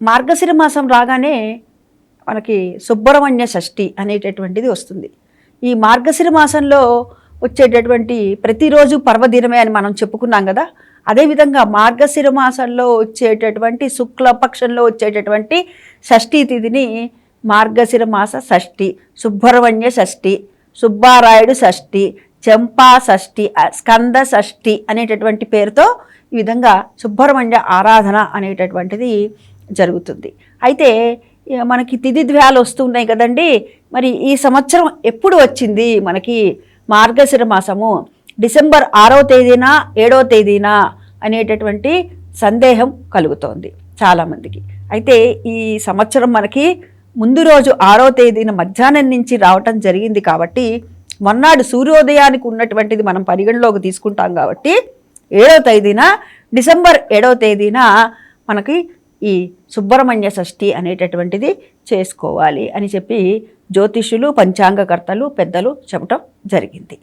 మార్గశిర మాసం రాగానే మనకి సుబ్రహ్మణ్య షష్ఠి అనేటటువంటిది వస్తుంది. ఈ మార్గశిర మాసంలో వచ్చేటటువంటి ప్రతిరోజు పర్వదినమే అని మనం చెప్పుకున్నాం కదా అదేవిధంగా మార్గశిర మాసంలో వచ్చేటటువంటి శుక్లపక్షంలో వచ్చేటటువంటి షష్ఠీ తిథిని మార్గశిర మాస షష్ఠి సుబ్రహ్మణ్య షష్ఠి సుబ్బారాయుడు షష్ఠి చెంపా షష్ఠి స్కంద షష్ఠి అనేటటువంటి పేరుతో ఈ విధంగా సుబ్రహ్మణ్య ఆరాధన అనేటటువంటిది జరుగుతుంది. అయితే మనకి తిది ద్వయాలు వస్తున్నాయి కదండి. మరి ఈ సంవత్సరం ఎప్పుడు వచ్చింది? మనకి మార్గశిర మాసము డిసెంబర్ ఆరో తేదీన ఏడో తేదీన అనేటటువంటి సందేహం కలుగుతోంది చాలామందికి. అయితే ఈ సంవత్సరం మనకి ముందు రోజు ఆరో తేదీన మధ్యాహ్నం నుంచి రావటం జరిగింది కాబట్టి మొన్నాడు సూర్యోదయానికి ఉన్నటువంటిది మనం పరిగణలోకి తీసుకుంటాం కాబట్టి ఏడో తేదీన డిసెంబర్ ఏడవ తేదీన మనకి ఈ సుబ్రహ్మణ్య షష్ఠి అనేటటువంటిది చేసుకోవాలి అని చెప్పి జ్యోతిష్యులు పంచాంగకర్తలు పెద్దలు చెప్పటం జరిగింది.